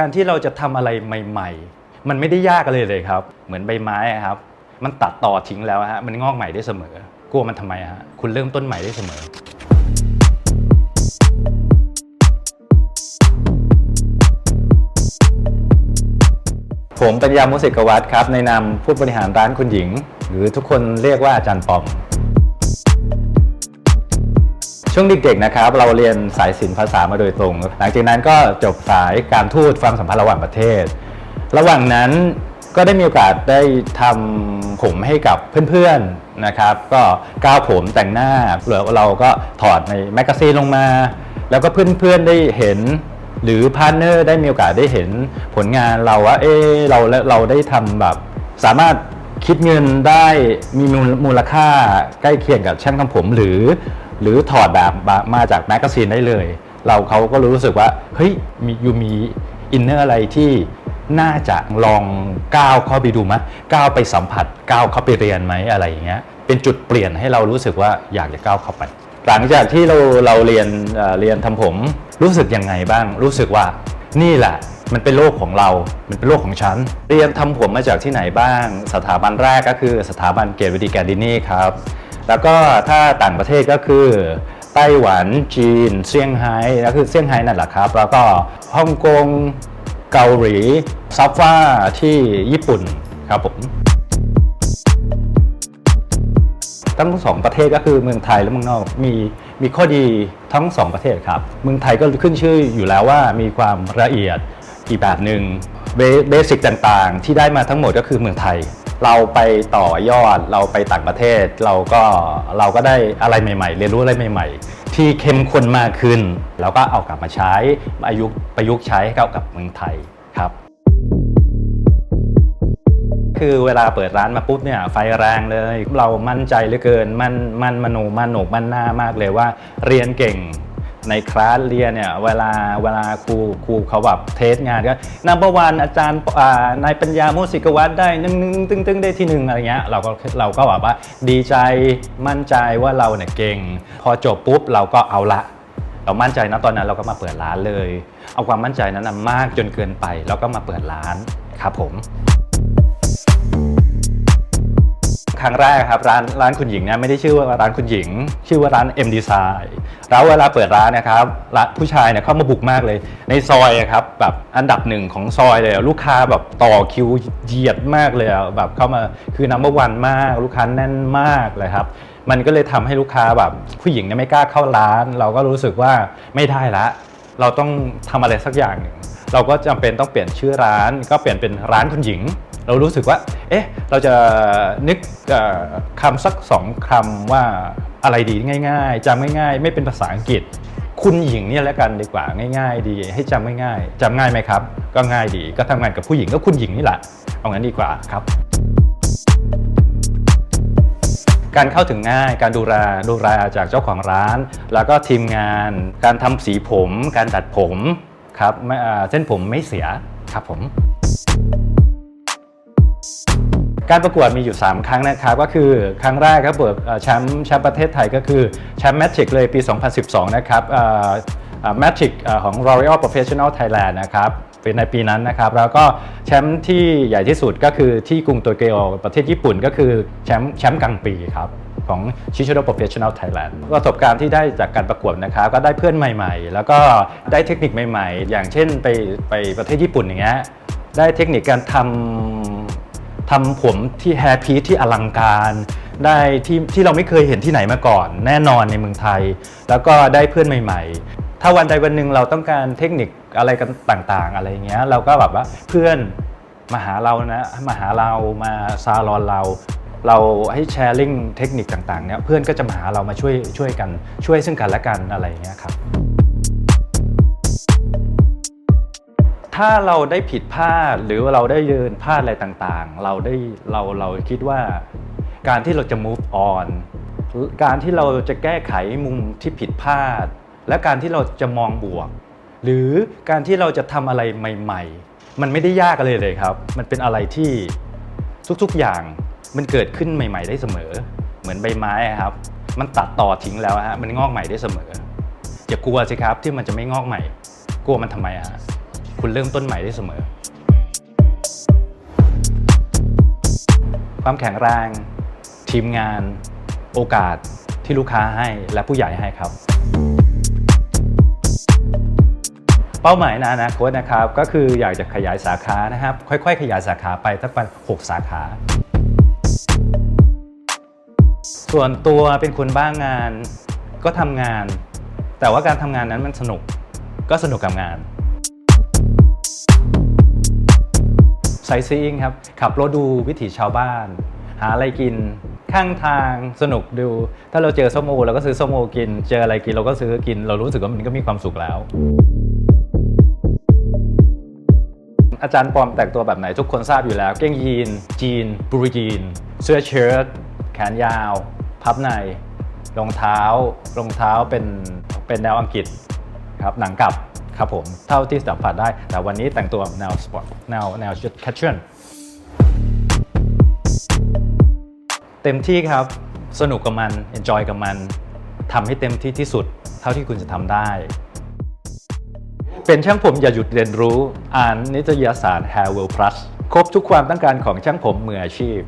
การที่เราจะทำอะไรใหม่ ๆ มันไม่ได้ยากเลยเลยครับ เหมือนใบไม้ครับ มันตัดต่อทิ้งแล้วฮะมันงอกใหม่ได้เสมอ กลัวมันทำไมฮะคุณเริ่มต้นใหม่ได้เสมอผมปัญญามุสิกวัตรครับในนามผู้บริหารร้านคุณหญิง หรือทุกคนเรียกว่าอาจารย์ปอม ช่วงเด็กๆนะครับเราเรียนสายศิลป์ภาษามาโดยตรง หลังจากนั้นก็จบสายการทูตความสัมพันธ์ระหว่างประเทศ ระหว่างนั้นก็ได้มีโอกาสได้ทำผมให้กับเพื่อนๆนะครับ ก็ก้าวผมแต่งหน้าเราก็ถอดในแมกกาซีนลงมา แล้วก็เพื่อนๆได้เห็นหรือพาร์ทเนอร์ได้มีโอกาสได้เห็นผลงานเราว่าเออเราเราได้ทำแบบสามารถคิดเงินได้มีมูลค่าใกล้เคียงกับช่างทำผมหรือ หรือถอดแบบมาจากแมกกาซีนได้เลย เราเขาก็รู้สึกว่าเฮ้ยมียูมีอินเนอร์อะไรที่น่าจะลองก้าวเข้าไปดูไหมก้าวไปสัมผัสก้าวเข้าไปเรียนไหมอะไรอย่างเงี้ยเป็นจุดเปลี่ยนให้เรารู้สึกว่าอยากจะก้าวเข้าไป หลังจากที่เราเราเรียนเรียนทำผมรู้สึกยังไงบ้าง รู้สึกว่านี่แหละมันเป็นโลกของเรา มันเป็นโลกของฉัน เรียนทำผมมาจากที่ไหนบ้าง สถาบันแรกก็คือสถาบันเกตวิดีแกดินี่ครับ แล้วก็ถ้าต่างประเทศก็คือไต้หวันจีนเซี่ยงไฮ้ก็คือเซี่ยงไฮ้นั่นแหละครับ แล้วก็ฮ่องกงเกาหลีซัฟฟ้าที่ญี่ปุ่นครับผมทั้งสองประเทศก็คือเมืองไทยและเมืองนอกมีมีข้อดีทั้งสองประเทศครับ เมืองไทยก็ขึ้นชื่ออยู่แล้วว่ามีความละเอียดอีกแบบหนึ่งเบเบสิกต่างๆ ที่ได้มาทั้งหมดก็คือเมืองไทย เราไปต่อยอดเราไปต่างประเทศ เราก็เราก็ได้อะไรใหม่ ๆ เรียนรู้อะไรใหม่ ๆ ที่เข้มข้นมากขึ้น แล้วก็เอากลับมาใช้ประยุประยุกต์ใช้เข้ากับเมืองไทยครับ คือเวลาเปิดร้านมาปุ๊บเนี่ยไฟแรงเลย เรามั่นใจเหลือเกินมั่นมั่นมโนมันโหนกมั่นหน้ามากเลยว่า เรียนเก่ง ในคลาสเรียนเนี่ยเวลาเวลาครูครูเขาแบบเทสงานก็นับวันอาจารย์อ่านายปัญญาโมสิกวัตได้นึ่งนึ่งตึ้งตึ้งได้ที่หนึ่งอะไรเงี้ยเราก็เราก็แบบว่าดีใจมั่นใจว่าเราเนี่ยเก่ง พอจบปุ๊บเราก็เอาละเรามั่นใจนะตอนนั้นเราก็มาเปิดร้านเลย เอาความมั่นใจนั้นนะมากจนเกินไป แล้วก็มาเปิดร้านครับผม ครั้งแรกครับร้านร้านคุณหญิงเนี่ยไม่ได้ชื่อว่าร้านคุณหญิง ชื่อว่าร้าน M Design แล้วเวลาเปิดร้านนะครับร้านผู้ชายเนี่ยเข้ามาบุกมากเลย ในซอยอะครับแบบอันดับหนึ่งของซอยเลยอะลูกค้าแบบต่อคิวเหยียดมากเลยอะแบบเข้ามาคือนัมเบอร์วันมาก ลูกค้าแน่นมากเลยครับ มันก็เลยทำให้ลูกค้าแบบผู้หญิงเนี่ยไม่กล้าเข้าร้าน เราก็รู้สึกว่าไม่ได้ละ เราต้องทำอะไรสักอย่างหนึ่งเราก็จำเป็นต้องเปลี่ยนชื่อร้าน ก็เปลี่ยนเป็นร้านคุณหญิง เรารู้สึกว่า เอ๊ะ เราจะนึกคำสักสองคำว่าอะไรดีง่าย ๆจำง่ายๆ ไม่เป็นภาษาอังกฤษ คุณหญิงเนี่ยแล้วกันดีกว่าง่าย ๆ ดี ให้จำง่ายๆจำง่ายไหมครับ ก็ง่ายดีก็ทำงานกับผู้หญิงก็คุณหญิงนี่แหละเอางั้นดีกว่าครับ การเข้าถึงง่าย การดูแลดูแลจากเจ้าของร้าน แล้วก็ทีมงาน การทำสีผม การตัดผมครับเส้นผมไม่เสียครับผม การประกวดมีอยู่ 3 ครั้งนะครับก็คือครั้งแรกครับเบิกแชมป์แชมป์ประเทศไทยก็คือแชมป์แมทริกเลยปี 2012 นะครับแมทริกของ L'Oreal Professional Thailand นะครับเป็นในปีนั้นนะครับแล้วก็แชมป์ที่ใหญ่ที่สุดก็คือที่กรุงโตเกียวประเทศญี่ปุ่นก็คือแชมป์แชมป์กลางปีครับของ s h i c h i r o Professional Thailand ประสบการณ์ที่ได้จากการประกวดนะครับก็ได้เพื่อนใหม่ๆ แล้วก็ได้เทคนิคใหม่ๆ อย่างเช่นไปไปประเทศญี่ปุ่นอย่างเงี้ยได้เทคนิคการทำ ทำผมที่แฮร์พีทที่อลังการ ได้ที่ที่เราไม่เคยเห็นที่ไหนมาก่อน แน่นอนในเมืองไทย แล้วก็ได้เพื่อนใหม่ ๆ ถ้าวันใดวันหนึ่งเราต้องการเทคนิคอะไรกันต่างๆ อะไรอย่างเงี้ยเราก็แบบว่าเพื่อนมาหาเรานะมาหาเรามาซาลอนเรา เราให้แชร์ลิงเทคนิคต่างๆเนี่ยเพื่อนก็จะมาหาเรามาช่วยช่วยกันช่วยซึ่งกันและกันอะไรอย่างเงี้ยครับ ถ้าเราได้ผิดพลาดหรือเราได้เดินพลาดอะไรต่างๆ เราได้เราเราคิดว่าการที่เราจะ move on การที่เราจะแก้ไขมุมที่ผิดพลาด และการที่เราจะมองบวก หรือการที่เราจะทำอะไรใหม่ ๆ มันไม่ได้ยากเลยเลยครับ มันเป็นอะไรที่ทุกๆอย่างมันเกิดขึ้นใหม่ ๆ ได้เสมอ เหมือนใบไม้ครับ มันตัดต่อทิ้งแล้วฮะมันงอกใหม่ได้เสมออย่ากลัวสิครับที่มันจะไม่งอกใหม่ กลัวมันทำไมอะฮะ คุณเริ่มต้นใหม่ได้เสมอ ความแข็งแรง ทีมงาน โอกาสที่ลูกค้าให้และผู้ใหญ่ให้ครับ เป้าหมายในอนาคตนะครับ ก็คืออยากจะขยายสาขานะครับ ค่อย ๆ ขยายสาขาไปตั้งแต่6สาขา ส่วนตัวเป็นคนบ้างงานก็ทำงาน แต่ว่าการทำงานนั้นมันสนุกก็สนุกกับงาน ไซซีอิงครับ ขับรถดูวิถีชาวบ้าน หาอะไรกินข้างทางสนุกดู ถ้าเราเจอส้มโอเราก็ซื้อส้มโอกิน เจออะไรกินเราก็ซื้อกิน เรารู้สึกว่ามันก็มีความสุขแล้ว อาจารย์ปอมแต่งตัวแบบไหนทุกคนทราบอยู่แล้ว เก้งยีน จีนบรูจีน เสื้อเชิ้ตแขนยาว พับในรองเท้ารองเท้าเป็นเป็นแนวอังกฤษครับหนังกลับ ครับผมเท่าที่สัมผัสได้ แต่วันนี้แต่งตัวแนวสปอร์ตแนวแนวชุดแคชเช o นเต็มที่ครับสนุกกับมัน enjoy กับมันทำให้เต็มที่ที่สุด เท่าที่คุณจะทำได้ เป็นช่างผมอย่าหยุดเรียนรู้ อ่านนิตยสาร Hair World Plus ครบทุกความต้องการของช่างผมมืออาชีพ